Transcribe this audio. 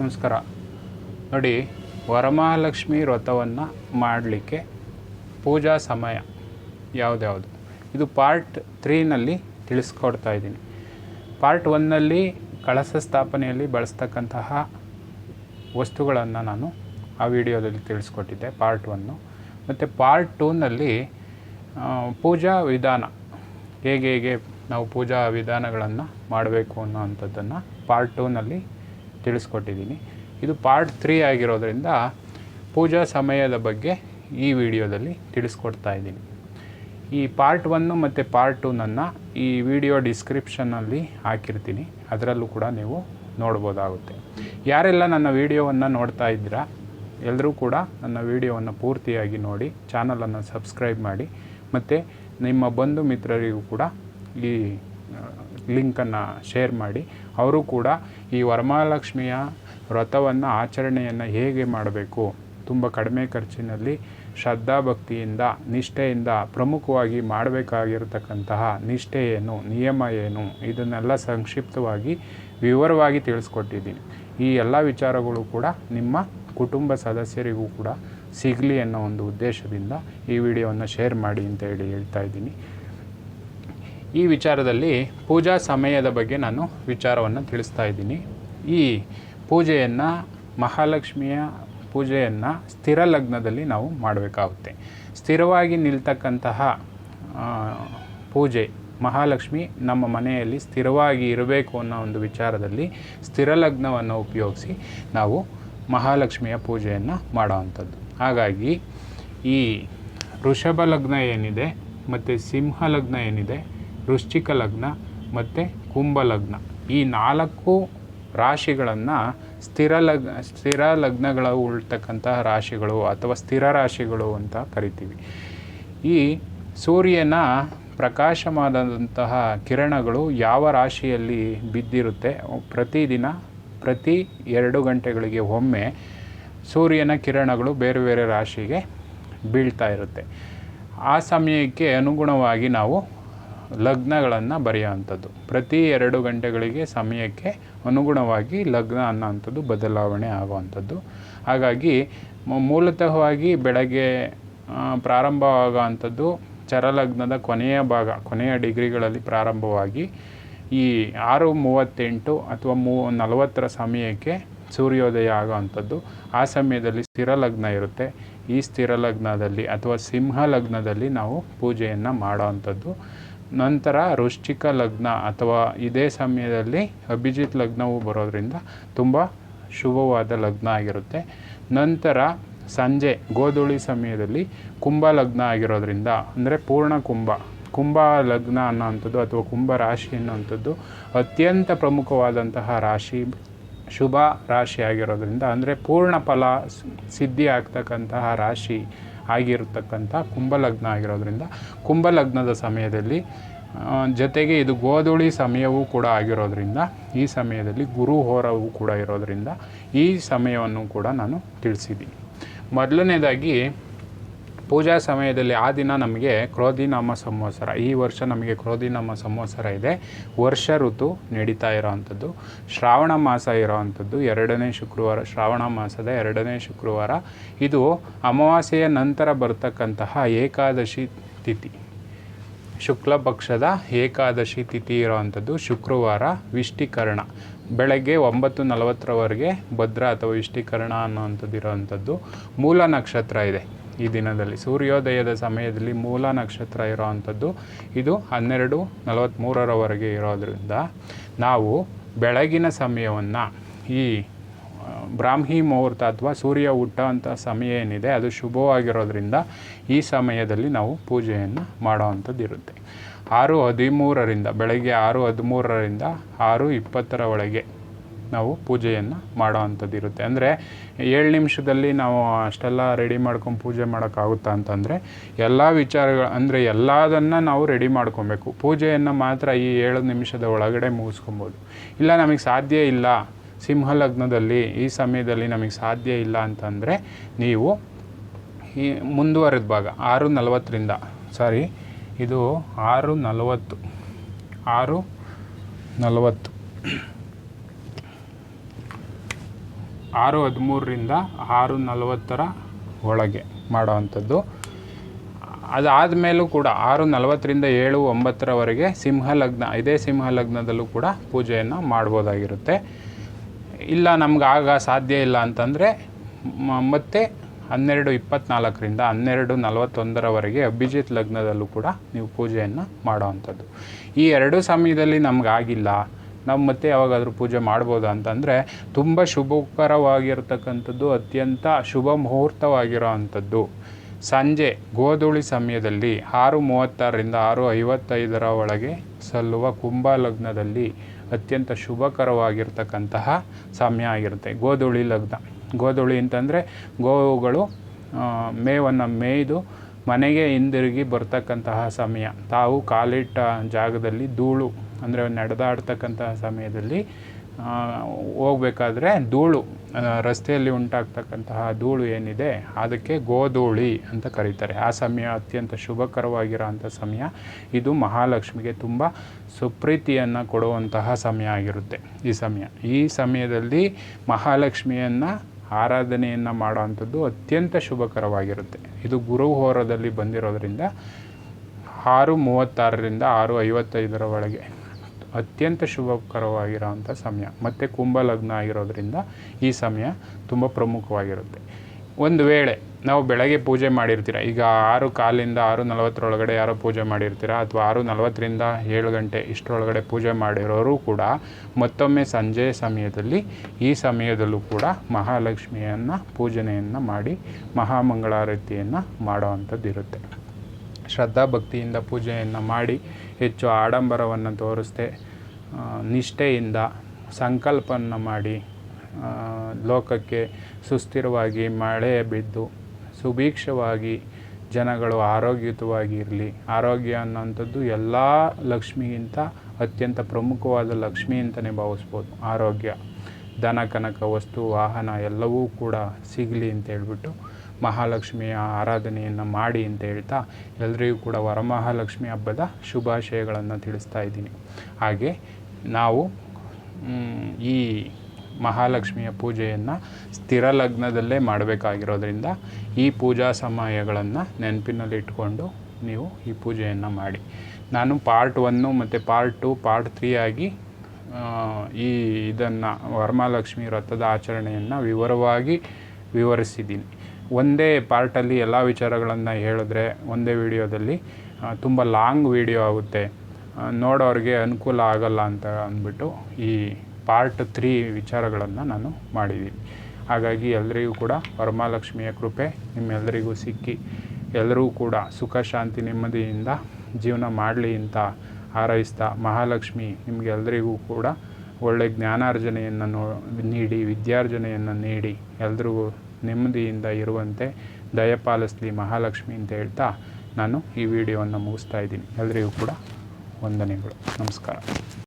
ನಮಸ್ಕಾರ. ನೋಡಿ, ವರಮಹಾಲಕ್ಷ್ಮಿ ವ್ರತವನ್ನು ಮಾಡಲಿಕ್ಕೆ ಪೂಜಾ ಸಮಯ ಯಾವುದ್ಯಾವುದು? ಇದು ಪಾರ್ಟ್ ತ್ರೀನಲ್ಲಿ ತಿಳಿಸ್ಕೊಡ್ತಾ ಇದ್ದೀನಿ. ಪಾರ್ಟ್ ಒನ್ನಲ್ಲಿ ಕಳಸ ಸ್ಥಾಪನೆಯಲ್ಲಿ ಬಳಸ್ತಕ್ಕಂತಹ ವಸ್ತುಗಳನ್ನು ನಾನು ಆ ವಿಡಿಯೋದಲ್ಲಿ ತಿಳಿಸ್ಕೊಟ್ಟಿದ್ದೆ, ಪಾರ್ಟ್ ಒನ್ನು. ಮತ್ತು ಪಾರ್ಟ್ ಟೂನಲ್ಲಿ ಪೂಜಾ ವಿಧಾನ. ಹೇಗೆ ಹೇಗೆ ನಾವು ಪೂಜಾ ವಿಧಾನಗಳನ್ನು ಮಾಡಬೇಕು ಅನ್ನೋ ಅಂಥದ್ದನ್ನು ಪಾರ್ಟ್ ಟೂನಲ್ಲಿ ತಿಳಿಸ್ಕೊಟ್ಟಿದ್ದೀನಿ. ಇದು ಪಾರ್ಟ್ ತ್ರೀ ಆಗಿರೋದ್ರಿಂದ ಪೂಜಾ ಸಮಯದ ಬಗ್ಗೆ ಈ ವಿಡಿಯೋದಲ್ಲಿ ತಿಳಿಸ್ಕೊಡ್ತಾ ಇದ್ದೀನಿ. ಈ ಪಾರ್ಟ್ ಒನ್ನು ಮತ್ತು ಪಾರ್ಟ್ ಟೂನನ್ನು ನನ್ನ ಈ ವಿಡಿಯೋ ಡಿಸ್ಕ್ರಿಪ್ಷನ್ನಲ್ಲಿ ಹಾಕಿರ್ತೀನಿ. ಅದರಲ್ಲೂ ಕೂಡ ನೀವು ನೋಡ್ಬೋದಾಗುತ್ತೆ. ಯಾರೆಲ್ಲ ನನ್ನ ವಿಡಿಯೋವನ್ನು ನೋಡ್ತಾ ಇದ್ದೀರಾ ಎಲ್ಲರೂ ಕೂಡ ನನ್ನ ವಿಡಿಯೋವನ್ನು ಪೂರ್ತಿಯಾಗಿ ನೋಡಿ ಚಾನಲನ್ನು ಸಬ್ಸ್ಕ್ರೈಬ್ ಮಾಡಿ, ಮತ್ತು ನಿಮ್ಮ ಬಂಧು ಮಿತ್ರರಿಗೂ ಕೂಡ ಈ ಲಿಂಕನ್ನು ಶೇರ್ ಮಾಡಿ, ಅವರು ಕೂಡ ಈ ವರಮಹಾಲಕ್ಷ್ಮಿಯ ವ್ರತವನ್ನು, ಆಚರಣೆಯನ್ನು ಹೇಗೆ ಮಾಡಬೇಕು? ತುಂಬ ಕಡಿಮೆ ಖರ್ಚಿನಲ್ಲಿ ಶ್ರದ್ಧಾಭಕ್ತಿಯಿಂದ ನಿಷ್ಠೆಯಿಂದ ಪ್ರಮುಖವಾಗಿ ಮಾಡಬೇಕಾಗಿರತಕ್ಕಂತಹ ನಿಷ್ಠೆ ಏನು, ನಿಯಮ ಏನು, ಇದನ್ನೆಲ್ಲ ಸಂಕ್ಷಿಪ್ತವಾಗಿ ವಿವರವಾಗಿ ತಿಳಿಸ್ಕೊಟ್ಟಿದ್ದೀನಿ. ಈ ಎಲ್ಲ ವಿಚಾರಗಳು ಕೂಡ ನಿಮ್ಮ ಕುಟುಂಬ ಸದಸ್ಯರಿಗೂ ಕೂಡ ಸಿಗಲಿ ಅನ್ನೋ ಒಂದು ಉದ್ದೇಶದಿಂದ ಈ ವಿಡಿಯೋವನ್ನು ಶೇರ್ ಮಾಡಿ ಅಂತ ಹೇಳಿ ಹೇಳ್ತಾ ಇದ್ದೀನಿ. ಈ ವಿಚಾರದಲ್ಲಿ ಪೂಜಾ ಸಮಯದ ಬಗ್ಗೆ ನಾನು ವಿಚಾರವನ್ನು ತಿಳಿಸ್ತಾ ಇದ್ದೀನಿ. ಈ ಪೂಜೆಯನ್ನು ಮಹಾಲಕ್ಷ್ಮಿಯ ಪೂಜೆಯನ್ನು ಸ್ಥಿರ ಲಗ್ನದಲ್ಲಿ ನಾವು ಮಾಡಬೇಕಾಗುತ್ತೆ. ಸ್ಥಿರವಾಗಿ ನಿಲ್ತಕ್ಕಂತಹ ಪೂಜೆ ಮಹಾಲಕ್ಷ್ಮಿ ನಮ್ಮ ಮನೆಯಲ್ಲಿ ಸ್ಥಿರವಾಗಿ ಇರಬೇಕು ಅನ್ನೋ ಒಂದು ವಿಚಾರದಲ್ಲಿ ಸ್ಥಿರ ಲಗ್ನವನ್ನು ಉಪಯೋಗಿಸಿ ನಾವು ಮಹಾಲಕ್ಷ್ಮಿಯ ಪೂಜೆಯನ್ನು ಮಾಡೋವಂಥದ್ದು ಹಾಗಾಗಿ ಈ ವೃಷಭ ಲಗ್ನ ಏನಿದೆ ಮತ್ತು ಸಿಂಹ ಲಗ್ನ ಏನಿದೆ ವೃಶ್ಚಿಕ ಲಗ್ನ ಮತ್ತು ಕುಂಭ ಲಗ್ನ. ಈ ನಾಲ್ಕು ರಾಶಿಗಳನ್ನು ಸ್ಥಿರ ಲಗ್, ಸ್ಥಿರ ಲಗ್ನಗಳು ಉಳ್ತಕ್ಕಂತಹ ರಾಶಿಗಳು ಅಥವಾ ಸ್ಥಿರ ರಾಶಿಗಳು ಅಂತ ಕರಿತೀವಿ. ಈ ಸೂರ್ಯನ ಪ್ರಕಾಶಮಾನದಂತಹ ಕಿರಣಗಳು ಯಾವ ರಾಶಿಯಲ್ಲಿ ಬಿದ್ದಿರುತ್ತೆ? ಪ್ರತಿದಿನ, ಪ್ರತಿ ಎರಡು ಗಂಟೆಗಳಿಗೆ ಒಮ್ಮೆ ಸೂರ್ಯನ ಕಿರಣಗಳು ಬೇರೆ ಬೇರೆ ರಾಶಿಗೆ ಬೀಳ್ತಾ ಇರುತ್ತೆ. ಆ ಸಮಯಕ್ಕೆ ಅನುಗುಣವಾಗಿ ನಾವು ಲಗ್ನಗಳನ್ನು ಬರೆಯುವಂಥದ್ದು. ಪ್ರತಿ ಎರಡು ಗಂಟೆಗಳಿಗೆ ಸಮಯಕ್ಕೆ ಅನುಗುಣವಾಗಿ ಲಗ್ನ ಅನ್ನೋವಂಥದ್ದು ಬದಲಾವಣೆ ಆಗುವಂಥದ್ದು. ಹಾಗಾಗಿ ಮೂಲತಃವಾಗಿ ಬೆಳಗ್ಗೆ ಪ್ರಾರಂಭವಾಗುವಂಥದ್ದು ಚರಲಗ್ನದ ಕೊನೆಯ ಭಾಗ, ಕೊನೆಯ ಡಿಗ್ರಿಗಳಲ್ಲಿ ಪ್ರಾರಂಭವಾಗಿ ಈ ಆರು ಮೂವತ್ತೆಂಟು ಅಥವಾ ಮೂ, ನಲವತ್ತರ ಸಮಯಕ್ಕೆ ಸೂರ್ಯೋದಯ ಆಗುವಂಥದ್ದು. ಆ ಸಮಯದಲ್ಲಿ ಸ್ಥಿರ ಲಗ್ನ ಇರುತ್ತೆ. ಈ ಸ್ಥಿರ ಲಗ್ನದಲ್ಲಿ ಅಥವಾ ಸಿಂಹ ಲಗ್ನದಲ್ಲಿ ನಾವು ಪೂಜೆಯನ್ನು ಮಾಡೋವಂಥದ್ದು. ನಂತರ ವೃಶ್ಚಿಕ ಲಗ್ನ ಅಥವಾ ಇದೇ ಸಮಯದಲ್ಲಿ ಅಭಿಜಿತ್ ಲಗ್ನವು ಬರೋದರಿಂದ ತುಂಬ ಶುಭವಾದ ಲಗ್ನ ಆಗಿರುತ್ತೆ. ನಂತರ ಸಂಜೆ, ಗೋಧೂಳಿ ಸಮಯದಲ್ಲಿ ಕುಂಭ ಲಗ್ನ ಆಗಿರೋದ್ರಿಂದ, ಅಂದರೆ ಪೂರ್ಣ ಕುಂಭ ಕುಂಭ ಲಗ್ನ ಅನ್ನೋವಂಥದ್ದು ಅಥವಾ ಕುಂಭ ರಾಶಿ ಅನ್ನೋವಂಥದ್ದು ಅತ್ಯಂತ ಪ್ರಮುಖವಾದಂತಹ ರಾಶಿ, ಶುಭ ರಾಶಿ ಆಗಿರೋದ್ರಿಂದ, ಅಂದರೆ ಪೂರ್ಣ ಫಲ ಸಿದ್ಧಿ ಆಗ್ತಕ್ಕಂತಹ ರಾಶಿ ಆಗಿರತಕ್ಕಂಥ ಕುಂಭಲಗ್ನ ಆಗಿರೋದ್ರಿಂದ ಕುಂಭಲಗ್ನದ ಸಮಯದಲ್ಲಿ ಜೊತೆಗೆ ಇದು ಗೋಧೂಳಿ ಸಮಯವೂ ಕೂಡ ಆಗಿರೋದ್ರಿಂದ, ಈ ಸಮಯದಲ್ಲಿ ಗುರು ಹೋರವೂ ಕೂಡ ಇರೋದರಿಂದ ಈ ಸಮಯವನ್ನು ಕೂಡ ನಾನು ತಿಳಿಸಿದ್ದೀನಿ. ಮೊದಲನೇದಾಗಿ ಪೂಜಾ ಸಮಯದಲ್ಲಿ ಆ ದಿನ ನಮಗೆ ಕ್ರೋಧಿನಾಮ ಸಂವತ್ಸರ. ಈ ವರ್ಷ ನಮಗೆ ಕ್ರೋಧಿನಾಮ ಸಂವತ್ಸರ ಇದೆ. ವರ್ಷ ಋತು ನಡೀತಾ ಇರೋವಂಥದ್ದು ಶ್ರಾವಣ ಮಾಸ ಇರೋವಂಥದ್ದು ಎರಡನೇ ಶುಕ್ರವಾರ, ಶ್ರಾವಣ ಮಾಸದ ಎರಡನೇ ಶುಕ್ರವಾರ. ಇದು ಅಮಾವಾಸ್ಯೆಯ ನಂತರ ಬರ್ತಕ್ಕಂತಹ ಏಕಾದಶಿ ತಿಥಿ. ಶುಕ್ಲ ಪಕ್ಷದ ಏಕಾದಶಿ ತಿಥಿ ಇರೋವಂಥದ್ದು ಶುಕ್ರವಾರ ವಿಷ್ಟೀಕರಣ ಬೆಳಗ್ಗೆ ಒಂಬತ್ತು ನಲವತ್ತರವರೆಗೆ ಭದ್ರ ಅಥವಾ ವಿಷ್ಟೀಕರಣ ಅನ್ನೋವಂಥದ್ದು ಇರೋವಂಥದ್ದು ಮೂಲ ನಕ್ಷತ್ರ ಇದೆ. ಈ ದಿನದಲ್ಲಿ. ಸೂರ್ಯೋದಯದ ಸಮಯದಲ್ಲಿ ಮೂಲ ನಕ್ಷತ್ರ ಇರೋವಂಥದ್ದು ಇದು ಹನ್ನೆರಡು ನಲವತ್ತ್ಮೂರರವರೆಗೆ ಇರೋದ್ರಿಂದ ನಾವು ಬೆಳಗಿನ ಸಮಯವನ್ನು ಈ ಬ್ರಾಹ್ಮಿ ಮುಹೂರ್ತ ಅಥವಾ ಸೂರ್ಯ ಹುಟ್ಟೋವಂಥ ಸಮಯ ಏನಿದೆ ಅದು ಶುಭವಾಗಿರೋದ್ರಿಂದ ಈ ಸಮಯದಲ್ಲಿ ನಾವು ಪೂಜೆಯನ್ನು ಮಾಡೋವಂಥದ್ದು ಇರುತ್ತೆ ಆರು ಹದಿಮೂರರಿಂದ, ಬೆಳಗ್ಗೆ ಆರು ಹದಿಮೂರರಿಂದ ಆರು ಇಪ್ಪತ್ತರ ಒಳಗೆ ನಾವು ಪೂಜೆಯನ್ನು ಮಾಡೋವಂಥದ್ದು ಇರುತ್ತೆ ಅಂದರೆ ಏಳು ನಿಮಿಷದಲ್ಲಿ ನಾವು ಅಷ್ಟೆಲ್ಲ ರೆಡಿ ಮಾಡ್ಕೊಂಡು ಪೂಜೆ ಮಾಡೋಕ್ಕಾಗುತ್ತಾ ಅಂತಂದರೆ ಎಲ್ಲ ವಿಚಾರಗಳು, ಅಂದರೆ ಎಲ್ಲದನ್ನು ನಾವು ರೆಡಿ ಮಾಡ್ಕೊಬೇಕು. ಪೂಜೆಯನ್ನು ಮಾತ್ರ ಈ ಏಳು ನಿಮಿಷದ ಒಳಗಡೆ ಮುಗಿಸ್ಕೊಬೋದು. ಇಲ್ಲ ನಮಗೆ ಸಾಧ್ಯ ಇಲ್ಲ, ಸಿಂಹ ಲಗ್ನದಲ್ಲಿ ಈ ಸಮಯದಲ್ಲಿ ನಮಗೆ ಸಾಧ್ಯ ಇಲ್ಲ ಅಂತಂದರೆ ನೀವು ಈ ಮುಂದುವರೆದ ಭಾಗ, ಆರು ನಲವತ್ತರಿಂದ ಸಾರಿ ಇದು ಆರು ನಲವತ್ತು ಆರು ನಲವತ್ತು. ಆರು ಹದಿಮೂರರಿಂದ ಆರು ನಲವತ್ತರ ಒಳಗೆ ಮಾಡೋವಂಥದ್ದು. ಅದಾದಮೇಲೂ ಕೂಡ ಆರು ನಲವತ್ತರಿಂದ ಏಳು ಒಂಬತ್ತರವರೆಗೆ ಸಿಂಹ ಲಗ್ನ ಇದೇ ಸಿಂಹ ಲಗ್ನದಲ್ಲೂ ಕೂಡ ಪೂಜೆಯನ್ನು ಮಾಡ್ಬೋದಾಗಿರುತ್ತೆ. ಇಲ್ಲ ನಮ್ಗೆ ಆಗ ಸಾಧ್ಯ ಇಲ್ಲ ಅಂತಂದರೆ ಮತ್ತೆ ಹನ್ನೆರಡು ಇಪ್ಪತ್ತ್ನಾಲ್ಕರಿಂದ ಹನ್ನೆರಡು ನಲವತ್ತೊಂದರವರೆಗೆ ಅಭಿಜಿತ್ ಲಗ್ನದಲ್ಲೂ ಕೂಡ ನೀವು ಪೂಜೆಯನ್ನು ಮಾಡೋವಂಥದ್ದು. ಈ ಎರಡೂ ಸಮಯದಲ್ಲಿ ನಮಗಾಗಿಲ್ಲ. ನಾವು ಮತ್ತೆ ಯಾವಾಗಾದರೂ ಪೂಜೆ ಮಾಡ್ಬೋದಾ ಅಂತಂದರೆ ತುಂಬ ಶುಭಕರವಾಗಿರ್ತಕ್ಕಂಥದ್ದು ಅತ್ಯಂತ ಶುಭ ಮುಹೂರ್ತವಾಗಿರೋ ಅಂಥದ್ದು ಸಂಜೆ ಗೋಧೂಳಿ ಸಮಯದಲ್ಲಿ ಆರು ಮೂವತ್ತಾರರಿಂದ ಆರು ಐವತ್ತೈದರ ಒಳಗೆ ಸಲ್ಲುವ ಕುಂಭ ಲಗ್ನದಲ್ಲಿ ಅತ್ಯಂತ ಶುಭಕರವಾಗಿರ್ತಕ್ಕಂತಹ ಸಮಯ ಆಗಿರುತ್ತೆ, ಗೋಧೂಳಿ ಲಗ್ನ. ಗೋಧೂಳಿ ಅಂತಂದರೆ ಗೋವುಗಳು ಮೇವನ್ನು ಮೇಯ್ದು ಮನೆಗೆ ಹಿಂದಿರುಗಿ ಬರ್ತಕ್ಕಂತಹ ಸಮಯ. ತಾವು ಕಾಲಿಟ್ಟ ಜಾಗದಲ್ಲಿ ಧೂಳು ಅಂದರೆ ನಡೆದಾಡ್ತಕ್ಕಂತಹ ಸಮಯದಲ್ಲಿ ಹೋಗ್ಬೇಕಾದ್ರೆ ಧೂಳು ರಸ್ತೆಯಲ್ಲಿ ಉಂಟಾಗ್ತಕ್ಕಂತಹ ಧೂಳು ಏನಿದೆ, ಅದಕ್ಕೆ ಗೋಧೂಳಿ ಅಂತ ಕರೀತಾರೆ. ಆ ಸಮಯ ಅತ್ಯಂತ ಶುಭಕರವಾಗಿರೋ ಅಂಥ ಸಮಯ. ಇದು ಮಹಾಲಕ್ಷ್ಮಿಗೆ ತುಂಬ ಸುಪ್ರೀತಿಯನ್ನು ಕೊಡುವಂತಹ ಸಮಯ ಆಗಿರುತ್ತೆ ಈ ಸಮಯ. ಈ ಸಮಯದಲ್ಲಿ ಮಹಾಲಕ್ಷ್ಮಿಯನ್ನು ಆರಾಧನೆಯನ್ನು ಮಾಡೋವಂಥದ್ದು ಅತ್ಯಂತ ಶುಭಕರವಾಗಿರುತ್ತೆ. ಇದು ಗುರು ಬಂದಿರೋದರಿಂದ ಬಂದಿರೋದ್ರಿಂದ ಆರು ಮೂವತ್ತಾರರಿಂದ ಆರು ಐವತ್ತೈದರ ಒಳಗೆ. ಅತ್ಯಂತ ಶುಭಕರವಾಗಿರೋವಂಥ ಸಮಯ. ಮತ್ತು ಕುಂಭ ಲಗ್ನ ಆಗಿರೋದ್ರಿಂದ ಈ ಸಮಯ ತುಂಬ ಪ್ರಮುಖವಾಗಿರುತ್ತೆ. ಒಂದು ವೇಳೆ ನಾವು ಬೆಳಗ್ಗೆ ಪೂಜೆ ಮಾಡಿರ್ತೀರ, ಈಗ ಆರು ಕಾಲಿಂದ ಆರು ನಲವತ್ತರೊಳಗಡೆ ಯಾರೋ ಪೂಜೆ ಮಾಡಿರ್ತೀರ, ಅಥವಾ ಆರು ನಲವತ್ತರಿಂದ ಏಳು ಗಂಟೆ ಇಷ್ಟರೊಳಗಡೆ ಪೂಜೆ ಮಾಡಿರೋರು ಕೂಡ ಮತ್ತೊಮ್ಮೆ ಸಂಜೆ ಸಮಯದಲ್ಲಿ, ಈ ಸಮಯದಲ್ಲೂ ಕೂಡ ಮಹಾಲಕ್ಷ್ಮಿಯನ್ನು ಪೂಜನೆಯನ್ನು ಮಾಡಿ ಮಹಾಮಂಗಳಾರತಿಯನ್ನು ಮಾಡೋವಂಥದ್ದು ಇರುತ್ತೆ ಶ್ರದ್ಧಾ ಭಕ್ತಿಯಿಂದ ಪೂಜೆಯನ್ನು ಮಾಡಿ ಹೆಚ್ಚು ಆಡಂಬರವನ್ನು ತೋರಿಸ್ದೆ ನಿಷ್ಠೆಯಿಂದ ಸಂಕಲ್ಪವನ್ನು ಮಾಡಿ ಲೋಕಕ್ಕೆ ಸುಸ್ಥಿರವಾಗಿ ಮಳೆ ಬಿದ್ದು ಸುಭೀಕ್ಷವಾಗಿ ಜನಗಳು ಆರೋಗ್ಯಯುತವಾಗಿರಲಿ ಆರೋಗ್ಯ ಅನ್ನೋಂಥದ್ದು ಎಲ್ಲ ಲಕ್ಷ್ಮಿಗಿಂತ ಅತ್ಯಂತ ಪ್ರಮುಖವಾದ ಲಕ್ಷ್ಮಿ ಅಂತಲೇ ಭಾವಿಸ್ಬೋದು. ಆರೋಗ್ಯ ದನ ಕನಕ, ವಸ್ತು, ವಾಹನ ಎಲ್ಲವೂ ಕೂಡ ಸಿಗಲಿ ಅಂತ ಹೇಳ್ಬಿಟ್ಟು ಮಹಾಲಕ್ಷ್ಮಿಯ ಆರಾಧನೆಯನ್ನು ಮಾಡಿ ಅಂತ ಹೇಳ್ತಾ ಎಲ್ಲರಿಗೂ ಕೂಡ ವರಮಹಾಲಕ್ಷ್ಮಿ ಹಬ್ಬದ ಶುಭಾಶಯಗಳನ್ನು ತಿಳಿಸ್ತಾ ಇದ್ದೀನಿ. ಹಾಗೆ ನಾವು ಈ ಮಹಾಲಕ್ಷ್ಮಿಯ ಪೂಜೆಯನ್ನು ಸ್ಥಿರ ಲಗ್ನದಲ್ಲೇ ಮಾಡಬೇಕಾಗಿರೋದ್ರಿಂದ ಈ ಪೂಜಾ ಸಮಯಗಳನ್ನು ನೆನಪಿನಲ್ಲಿಟ್ಕೊಂಡು ನೀವು ಈ ಪೂಜೆಯನ್ನು ಮಾಡಿ. ನಾನು ಪಾರ್ಟ್ ಒನ್ನು ಮತ್ತು ಪಾರ್ಟ್ ಟು ಪಾರ್ಟ್ ತ್ರೀ ಆಗಿ ಈ ಇದನ್ನು ವರಮಹಾಲಕ್ಷ್ಮಿ ವ್ರತದ ಆಚರಣೆಯನ್ನು ವಿವರವಾಗಿ ವಿವರಿಸಿದ್ದೀನಿ. ಒಂದೇ ಪಾರ್ಟಲ್ಲಿ ಎಲ್ಲ ವಿಚಾರಗಳನ್ನು ಹೇಳಿದ್ರೆ ಒಂದೇ ವಿಡಿಯೋದಲ್ಲಿ ತುಂಬ ಲಾಂಗ್ ವಿಡಿಯೋ ಆಗುತ್ತೆ. ನೋಡೋರಿಗೆ ಅನುಕೂಲ ಆಗಲ್ಲ ಅಂತ ಅಂದ್ಬಿಟ್ಟು ಈ ಪಾರ್ಟ್ ತ್ರೀ ವಿಚಾರಗಳನ್ನು ನಾನು ಮಾಡಿದ್ದೀನಿ ಹಾಗಾಗಿ ಎಲ್ಲರಿಗೂ ಕೂಡ ವರಮಹಾಲಕ್ಷ್ಮಿಯ ಕೃಪೆ ನಿಮ್ಮೆಲ್ಲರಿಗೂ ಸಿಕ್ಕಿ ಎಲ್ಲರೂ ಕೂಡ ಸುಖ, ಶಾಂತಿ, ನೆಮ್ಮದಿಯಿಂದ ಜೀವನ ಮಾಡಲಿ ಅಂತ ಹಾರೈಸ್ತಾ ಮಹಾಲಕ್ಷ್ಮಿ ನಿಮಗೆ ಎಲ್ಲರಿಗೂ ಕೂಡ ಒಳ್ಳೆಯ ಜ್ಞಾನಾರ್ಜನೆಯನ್ನು ನೋ, ನೀಡಿ, ವಿದ್ಯಾರ್ಜನೆಯನ್ನು ನೀಡಿ ಎಲ್ರಿಗೂ ನೆಮ್ಮದಿಯಿಂದ ಇರುವಂತೆ ದಯಪಾಲಿಸ್ಲಿ ಮಹಾಲಕ್ಷ್ಮಿ ಅಂತ ಹೇಳ್ತಾ ನಾನು ಈ ವಿಡಿಯೋವನ್ನು ಮುಗಿಸ್ತಾ ಇದ್ದೀನಿ. ಎಲ್ಲರಿಗೂ ಕೂಡ ವಂದನೆಗಳು. ನಮಸ್ಕಾರ.